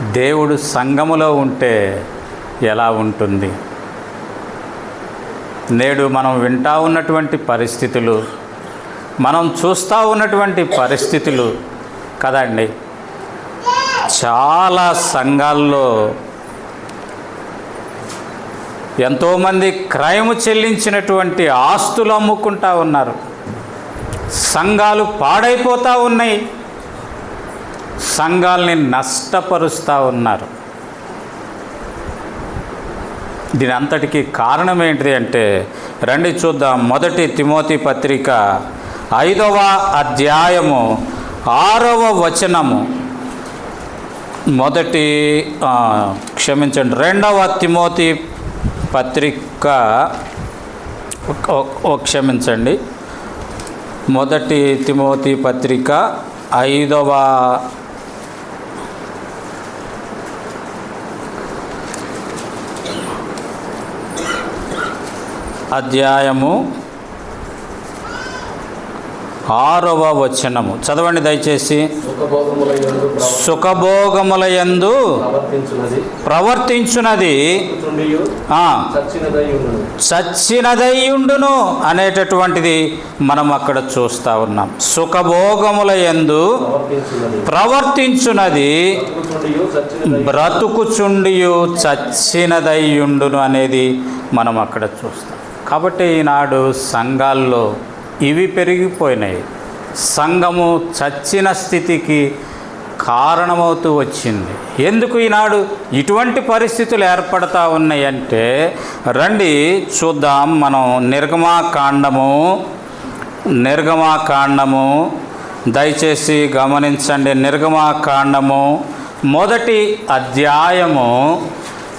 దేవుడు సంఘములో ఉంటే ఎలా ఉంటుంది? నేడు మనం వింటా ఉన్నటువంటి పరిస్థితులు మనం చూస్తూ ఉన్నటువంటి పరిస్థితులు కదండి. చాలా సంఘాల్లో ఎంతోమంది క్రైమ్ చెల్లించినటువంటి ఆస్తులు అమ్ముకుంటా ఉన్నారు. సంఘాలు పాడైపోతూ ఉన్నాయి. సంఘాల్ని నష్టపరుస్తూ ఉన్నారు. దీని అంతటికి కారణం ఏంటిది అంటే రండి చూద్దాం మొదటి తిమోతి పత్రిక ఐదవ అధ్యాయము ఆరవ వచనము. మొదటి క్షమించండి రెండవ తిమోతి పత్రిక క్షమించండి. మొదటి తిమోతి పత్రిక ఐదవ అధ్యాయము ఆరవ వచనము. చదవండి దయచేసి. సుఖభోగముల యందు ప్రవర్తించున్నది ప్రవర్తించునది ఉండును చచ్చినదయ్యుండును అనేటటువంటిది మనం అక్కడ చూస్తూ ఉన్నాం. సుఖభోగముల యందు ప్రవర్తించున్నది ప్రవర్తించునది. బ్రతుకుచుండియు చచ్చినదయ్యుండును అనేది మనం అక్కడ చూస్తాం. కాబట్టి ఈనాడు సంఘాల్లో ఇవి పెరిగిపోయినాయి. సంఘము చచ్చిన స్థితికి కారణమవుతూ వచ్చింది. ఎందుకు ఈనాడు ఇటువంటి పరిస్థితులు ఏర్పడతా ఉన్నాయంటే రండి చూద్దాం మనం నిర్గమాకాండము నిర్గమాకాండము. దయచేసి గమనించండి నిర్గమాకాండము. మొదటి అధ్యాయము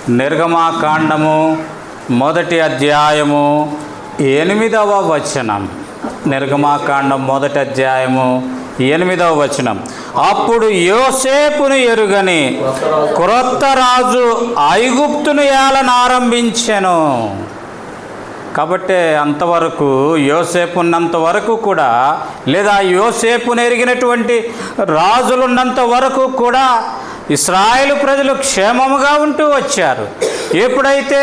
నిర్గమాకాండము. మొదటి అధ్యాయము ఎనిమిదవ వచనం. నిర్గమాకాండం మొదటి అధ్యాయము ఎనిమిదవ వచనం. అప్పుడు యోసేపును ఎరుగని క్రొత్త రాజు ఐగుప్తును ఏలను ఆరంభించెను. కాబట్టి అంతవరకు యోసేపు ఉన్నంత వరకు కూడా లేదా యోసేపును ఎరిగినటువంటి రాజులున్నంత వరకు కూడా ఇస్రాయేల్ ప్రజలు క్షేమముగా ఉంటూ వచ్చారు. ఎప్పుడైతే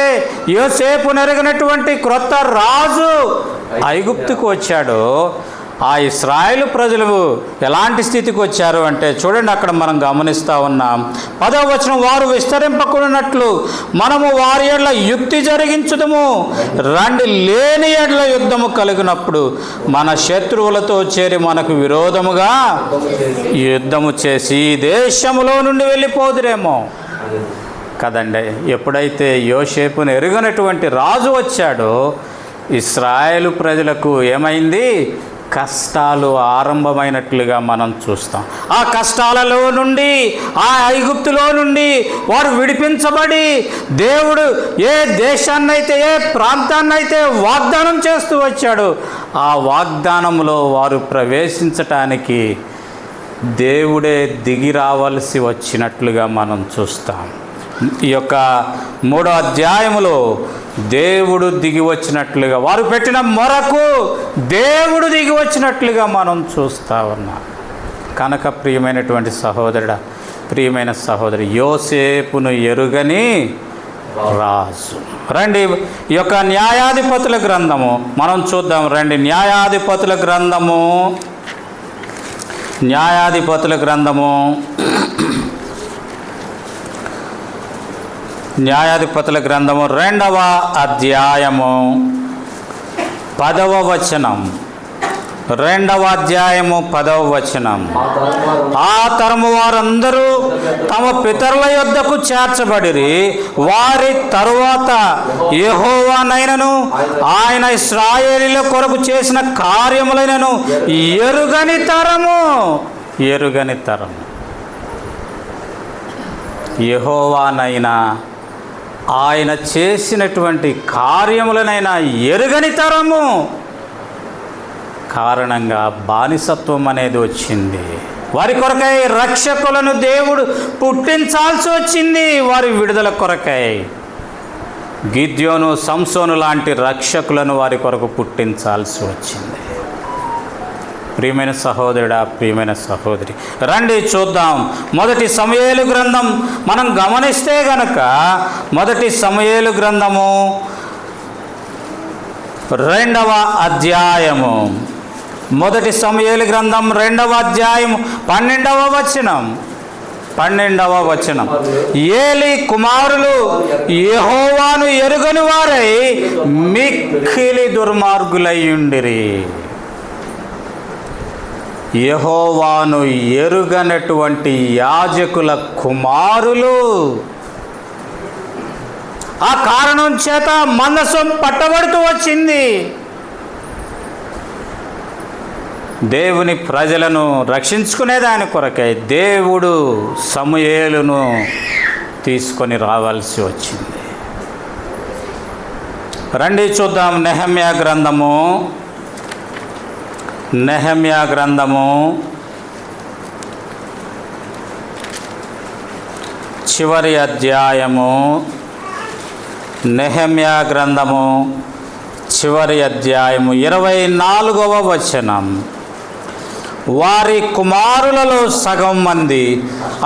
యోసేపు నెరిగినటువంటి క్రొత్త రాజు ఐగుప్తుకు వచ్చాడో. ఆ ఇస్రాయేలు ప్రజలు ఎలాంటి స్థితికి వచ్చారు అంటే చూడండి అక్కడ మనం గమనిస్తూ ఉన్నాం. పదవ వచనం వారు విస్తరింపకున్నట్లు మనము వారి ఎడ్ల యుక్తి జరిగించుదము. రండి లేని ఎడ్ల యుద్ధము కలిగినప్పుడు మన శత్రువులతో చేరి మనకు విరోధముగా యుద్ధము చేసి దేశములో నుండి వెళ్ళిపోదురేమో. కదండి ఎప్పుడైతే యోసేపును ఎరుగనటువంటి రాజు వచ్చాడో ఇస్రాయేలు ప్రజలకు ఏమైంది? కష్టాలు ఆరంభమైనట్లుగా మనం చూస్తాం. ఆ కష్టాలలో నుండి ఆ ఐగుప్తులో నుండి వారు విడిపించబడి దేవుడు ఏ దేశాన్నైతే ఏ ప్రాంతాన్నైతే వాగ్దానం చేస్తూ వచ్చాడు ఆ వాగ్దానంలో వారు ప్రవేశించటానికి దేవుడే దిగి రావాల్సి వచ్చినట్లుగా మనం చూస్తాం. ఈ యొక్క మూడో అధ్యాయములో దేవుడు దిగి వచ్చినట్లుగా వారు పెట్టిన మొరకు దేవుడు దిగి వచ్చినట్లుగా మనం చూస్తా ఉన్నాం. కనుక ప్రియమైనటువంటి సహోదరుడ ప్రియమైన సహోదరి యోసేపును ఎరుగని రాజు. రండి ఈ యొక్క న్యాయాధిపతుల గ్రంథము మనం చూద్దాం రండి న్యాయాధిపతుల గ్రంథము. న్యాయాధిపతుల గ్రంథము. న్యాయాధిపతుల గ్రంథము రెండవ అధ్యాయము. పదవ వచనం. రెండవ అధ్యాయము పదవ వచనం. ఆ తరం తరము వారందరూ తమ పితరుల యొద్దకు చేర్చబడిరి. వారి తరువాత యహోవానైనను ఆయన ఇస్రాయేలీల కొరకు చేసిన కార్యములైనను ఎరుగని తరము. ఎరుగని తరము. యహోవానైనా ఆయన చేసినటువంటి కార్యములనైనా ఎరుగని తరము. కారణంగా బానిసత్వం అనేది వచ్చింది. వారి కొరకై రక్షకులను దేవుడు పుట్టించాల్సి వచ్చింది. వారి విడుదల కొరకై గిద్యోను సంసోను లాంటి రక్షకులను వారి కొరకు పుట్టించాల్సి వచ్చింది. ప్రియమైన సహోదరుడా ప్రియమైన సహోదరి. రండి చూద్దాం. మొదటి సమయేలు గ్రంథం మనం గమనిస్తే గనక మొదటి సమయేలు గ్రంథము రెండవ అధ్యాయము. మొదటి సమయేలు గ్రంథం రెండవ అధ్యాయం పన్నెండవ వచనం. పన్నెండవ వచనం. ఏలి కుమారులు యహోవాను ఎరుగని వారై మిక్కిలి దుర్మార్గులయ్యుండిరి యహోవాను ఎరుగనటువంటి యాజకుల కుమారులు. ఆ కారణం చేత మనసం పట్టబడుతూ వచ్చింది. దేవుని ప్రజలను రక్షించుకునే దాని కొరకై దేవుడు సమయేలును తీసుకొని రావాల్సి వచ్చింది. రండి చూద్దాం నెహమ్యా గ్రంథము నెహమ్యా గ్రంథము చివరి అధ్యాయము. నెహమ్యా గ్రంథము చివరి అధ్యాయము. ఇరవై నాలుగవ వచనం. వారి కుమారులలో సగం మంది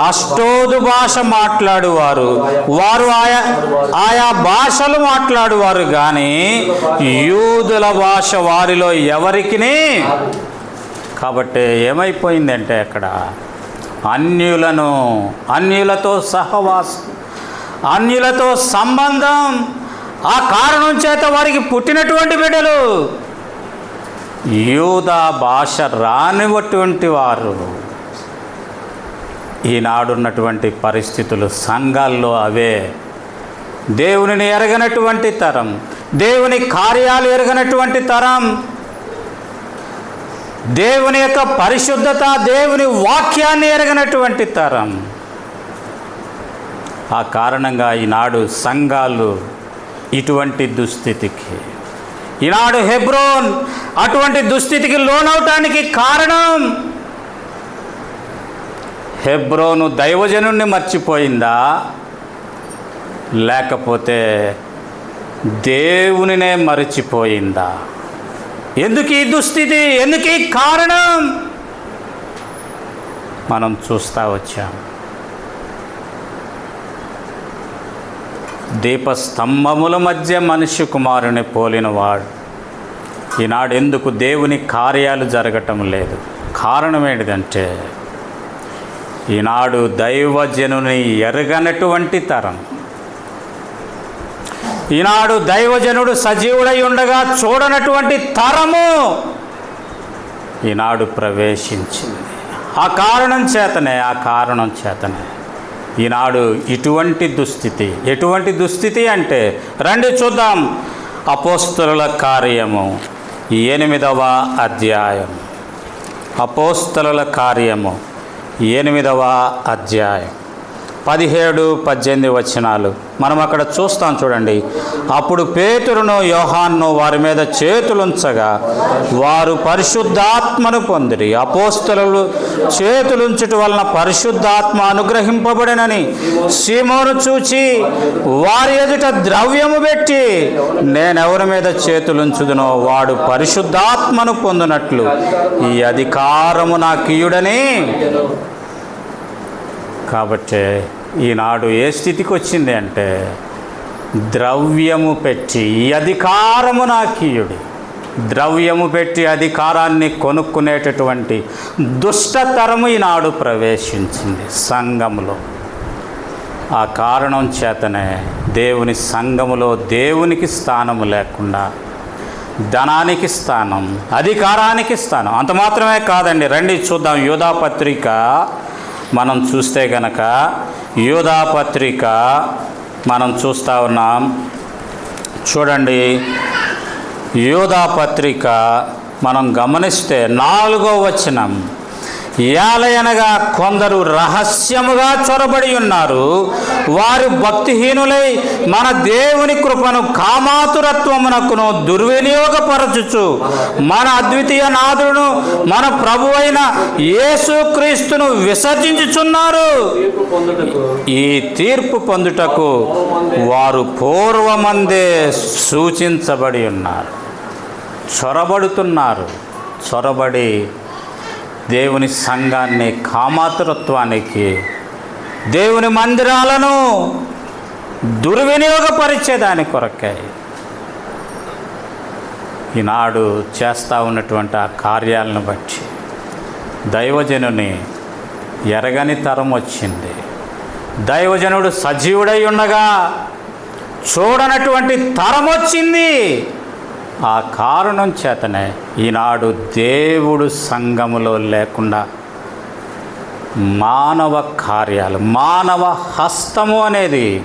అష్టోదు భాష మాట్లాడువారు. వారు ఆయా ఆయా భాషలు మాట్లాడువారు కానీ యూదుల భాష వారిలో ఎవరికినే? కాబట్టి ఏమైపోయిందంటే అక్కడ అన్యులను అన్యులతో సహవాసం అన్యులతో సంబంధం ఆ కారణం చేత వారికి పుట్టినటువంటి బిడ్డలు. యూదా భాష రానివటువంటి వారు. ఈనాడున్నటువంటి పరిస్థితులు సంఘాల్లో అవే. దేవునిని ఎరగనటువంటి తరం దేవుని కార్యాలు ఎరగనటువంటి తరం. దేవుని యొక్క పరిశుద్ధత దేవుని వాక్యాన్ని ఎరగనటువంటి తరం. ఆ కారణంగా ఈనాడు సంఘాలు ఇటువంటి దుస్థితికి ఈనాడు హెబ్రోన్ అటువంటి దుస్థితికి లోనవటానికి కారణం హెబ్రోను దైవజనుణ్ణి మర్చిపోయిందా? లేకపోతే దేవునినే మరచిపోయిందా? ఎందుకు ఈ దుస్థితి? ఎందుకు ఈ కారణం? మనం చూస్తూ వచ్చాం. దీపస్తంభముల మధ్య మనిషి కుమారుని పోలినవాడు. ఈనాడు ఎందుకు దేవుని కార్యాలు జరగటం లేదు? కారణం ఏంటిదంటే ఈనాడు దైవజనుని ఎరగనటువంటి తరం. ఈనాడు దైవజనుడు సజీవుడై ఉండగా చూడనటువంటి తరము ఈనాడు ప్రవేశించింది. ఆ కారణం చేతనే ఆ కారణం చేతనే ఈనాడు ఇటువంటి దుస్థితి. ఎటువంటి దుస్థితి అంటే రండి చూద్దాం అపోస్తుల కార్యము ఎనిమిదవ అధ్యాయం. అపోస్తలుల కార్యము ఎనిమిదవ అధ్యాయం. పదిహేడు పద్దెనిమిది వచనాలు. మనం అక్కడ చూస్తాం చూడండి. అప్పుడు పేతురును యోహాన్ను వారి మీద చేతులుంచగా వారు పరిశుద్ధాత్మను పొందిరి. అపోస్తలు చేతులుంచుట వలన పరిశుద్ధాత్మ అనుగ్రహింపబడినని సీమోను చూచి వారి ఎదుట ద్రవ్యము పెట్టి నేనెవరి మీద చేతులుంచుదునో వాడు పరిశుద్ధాత్మను పొందినట్లు ఈ అధికారము నా కీయుడని కాబట్టి ఈనాడు ఏ స్థితికి వచ్చింది అంటే ద్రవ్యము పెట్టి ఈ అధికారము నాకీయుడి. ద్రవ్యము పెట్టి అధికారాన్ని కొనుక్కునేటటువంటి దుష్టతరము ఈనాడు ప్రవేశించింది సంఘములో. ఆ కారణం చేతనే దేవుని సంఘములో దేవునికి స్థానము లేకుండా ధనానికి స్థానం అధికారానికి స్థానం అంత మాత్రమే కాదండి. రండి చూద్దాం యోధాపత్రిక మనం చూస్తే గనక యూధాపత్రిక మనం చూస్తూ ఉన్నాం. చూడండి యూధాపత్రిక మనం గమనిస్తే నాలుగో వచనం. ఏలయనగా కొందరు రహస్యముగా చొరబడి ఉన్నారు. వారు భక్తిహీనులై మన దేవుని కృపను కామాతురత్వమునకును దుర్వినియోగపరచుచు మన అద్వితీయ నాథుడును మన ప్రభువైన యేసుక్రీస్తును విసర్జించుచున్నారు. ఈ తీర్పు పొందుటకు వారు పూర్వమందే సూచించబడి ఉన్నారు. చొరబడుతున్నారు. చొరబడి దేవుని సంఘాన్ని కామాతురత్వానికి దేవుని మందిరాలను దుర్వినియోగపరిచేదాని కొరకై. ఈనాడు చేస్తూ ఉన్నటువంటి ఆ కార్యాలను బట్టి దైవజనుని ఎరగని తరం వచ్చింది. దైవజనుడు సజీవుడై ఉండగా చూడనటువంటి తరం వచ్చింది. ఆ కారణం చేతనే ఈనాడు దేవుడు సంఘములో లేకుండా మానవ కార్యాలు మానవ హస్తము అనేది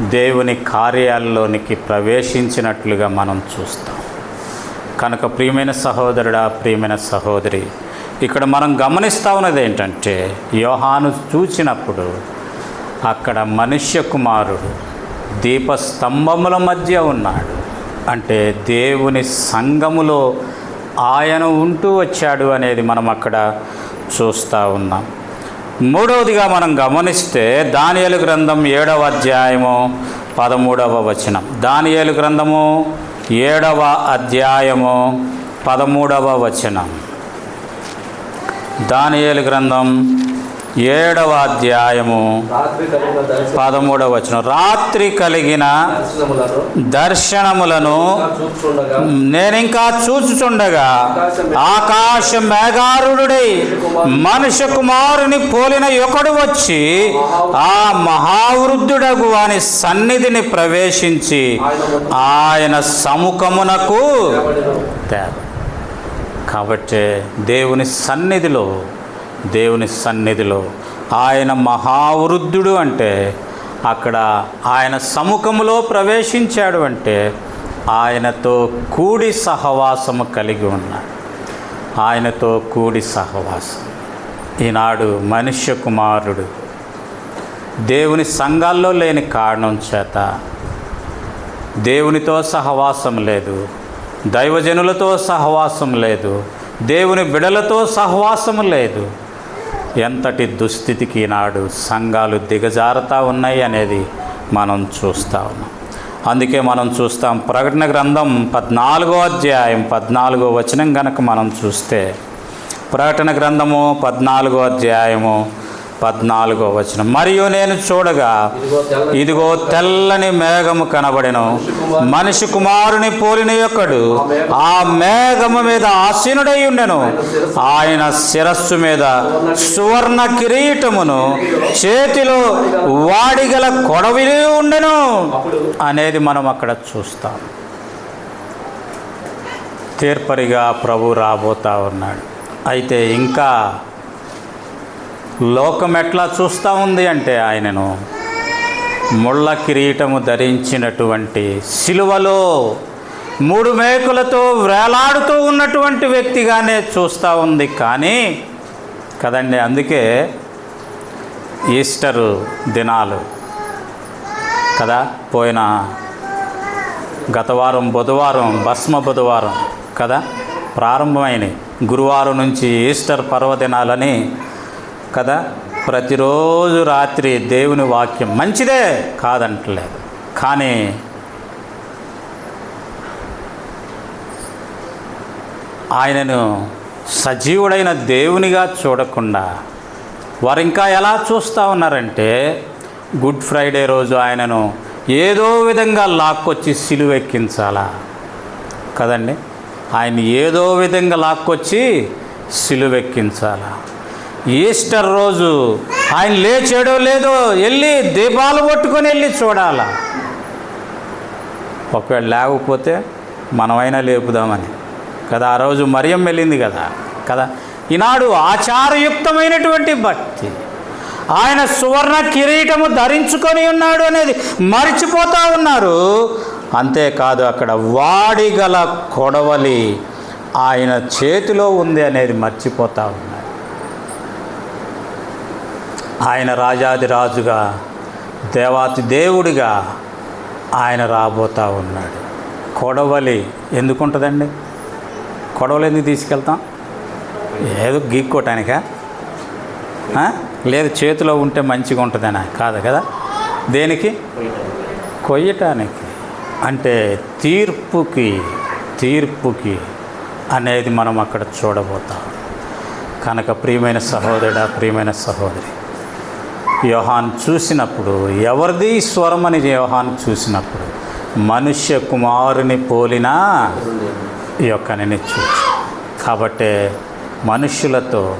దేవుని కార్యాల్లోనికి ప్రవేశించినట్లుగా మనం చూస్తాం. కనుక ప్రియమైన సహోదరుడా ప్రియమైన సహోదరి ఇక్కడ మనం గమనిస్తూ ఉన్నది ఏంటంటే యోహాను చూచినప్పుడు అక్కడ మనుష్య కుమారుడు దీపస్తంభముల మధ్య ఉన్నాడు. అంటే దేవుని సంఘములో ఆయన ఉంటూ వచ్చాడు అనేది మనం అక్కడ చూస్తూ ఉన్నాం. మూడవదిగా మనం గమనిస్తే దానియలు గ్రంథం ఏడవ అధ్యాయము పదమూడవ వచనం. దానియలు గ్రంథము ఏడవ అధ్యాయము పదమూడవ వచనం. దానియలు గ్రంథం ఏడవ అధ్యాయము. పదమూడవ వచనం. రాత్రి కలిగిన దర్శనములను నేనింకా చూచుచుండగా ఆకాశ మేఘారుడై మనుష్య కుమారుని పోలిన ఒకడు వచ్చి ఆ మహావృద్ధుడగు వాని సన్నిధిని ప్రవేశించి ఆయన సముఖమునకు కాబట్టి దేవుని సన్నిధిలో దేవుని సన్నిధిలో. ఆయన మహావృద్ధుడు అంటే అక్కడ ఆయన సముఖములో ప్రవేశించాడు అంటే ఆయనతో కూడి సహవాసము కలిగి ఉన్నాడు. ఆయనతో కూడి సహవాసం. ఈనాడు మనుష్య కుమారుడు. దేవుని సంఘాల్లో లేని కారణం చేత దేవునితో సహవాసం లేదు. దైవజనులతో సహవాసం లేదు. దేవుని బిడలతో సహవాసం లేదు. ఎంతటి దుస్థితికి ఈనాడు సంఘాలు దిగజారుతా ఉన్నాయి అనేది మనం చూస్తూ ఉన్నాం. అందుకే మనం చూస్తాం ప్రకటన గ్రంథం పద్నాలుగో అధ్యాయం పద్నాలుగో వచనం కనుక మనం చూస్తే ప్రకటన గ్రంథము పద్నాలుగో అధ్యాయము పద్నాలుగో వచనం. మరియు నేను చూడగా ఇదిగో తెల్లని మేఘము కనబడెను. మనిషి కుమారుని పోలిన యొక్కడు ఆ మేఘము మీద ఆసీనుడై ఉండెను. ఆయన శిరస్సు మీద సువర్ణ కిరీటమును చేతిలో వాడిగల కొడవిలి ఉండెను. అనేది మనం అక్కడ చూస్తాం. తీర్పరిగా ప్రభు రాబోతా ఉన్నాడు. అయితే ఇంకా లోకం ఎట్లా చూస్తూ ఉంది అంటే ఆయనను? ముళ్ళ కిరీటము ధరించినటువంటి సిలువలో మూడు మేకులతో వేలాడుతూ ఉన్నటువంటి వ్యక్తిగానే చూస్తూ ఉంది కానీ కదండి అందుకే ఈస్టరు దినాలు కదా పోయిన గత వారం బుధవారం భస్మ బుధవారం కదా ప్రారంభమైనవి గురువారం నుంచి ఈస్టర్ పర్వదినాలని కదా? ప్రతిరోజు రాత్రి దేవుని వాక్యం మంచిదే కాదంటలేదు. కానీ ఆయనను సజీవుడైన దేవునిగా చూడకుండా వారు ఇంకా ఎలా చూస్తూ ఉన్నారంటే గుడ్ ఫ్రైడే రోజు ఆయనను ఏదో విధంగా లాక్కొచ్చి సిలువెక్కించాలా? కదండి? ఆయన ఏదో విధంగా లాక్కొచ్చి సిలువెక్కించాలా? ఈస్టర్ రోజు ఆయన లేచాడో లేదో వెళ్ళి దీపాలు పట్టుకొని వెళ్ళి చూడాల. ఒకవేళ లేకపోతే మనమైనా లేపుదామని. కదా ఆ రోజు మరియం వెళ్ళింది కదా కదా. ఈనాడు ఆచారయుక్తమైనటువంటి భక్తి. ఆయన సువర్ణ కిరీటము ధరించుకొని ఉన్నాడు అనేది మర్చిపోతూ ఉన్నారు. అంతేకాదు అక్కడ వాడిగల కొడవలి ఆయన చేతిలో ఉంది అనేది మర్చిపోతూ ఉన్నారు. ఆయన రాజాది రాజుగా దేవాతి దేవుడిగా ఆయన రాబోతా ఉన్నాడు. కొడవలి ఎందుకు ఉంటుందండి కొడవలి ఎందుకు తీసుకెళ్తాం? ఏదో గీక్కోటానిక లేదు చేతిలో ఉంటే మంచిగా ఉంటుందనా? కాదు కదా? దేనికి? కొయ్యటానికి. అంటే తీర్పుకి తీర్పుకి అనేది మనం అక్కడ చూడబోతాం. కనుక ప్రియమైన సహోదరుడా ప్రియమైన సహోదరి యోహాన్ చూసినప్పుడు ఎవరిది స్వరం అని యోహాన్ చూసినప్పుడు మనుష్య కుమారుని పోలిన ఈ యొక్క నేను చూచి. కాబట్టే మనుష్యులతో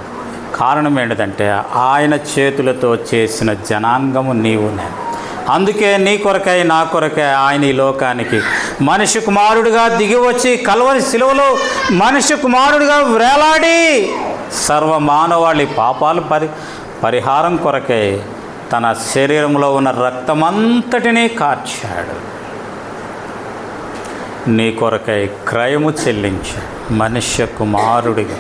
కారణం ఏంటిదంటే ఆయన చేతులతో చేసిన జనాంగము నీవు నేను. అందుకే నీ కొరకై నా కొరకై ఆయన ఈ లోకానికి మనిషి కుమారుడిగా దిగి వచ్చి కలవని సిలువలో మనిషి కుమారుడిగా వేలాడి సర్వ మానవాళి పాపాలు పరి పరిహారం కొరకై తన శరీరంలో ఉన్న రక్తమంతటినీ కార్చాడు. నీ కొరకై క్రయము చెల్లించాడు మనుష్య కుమారుడిగా.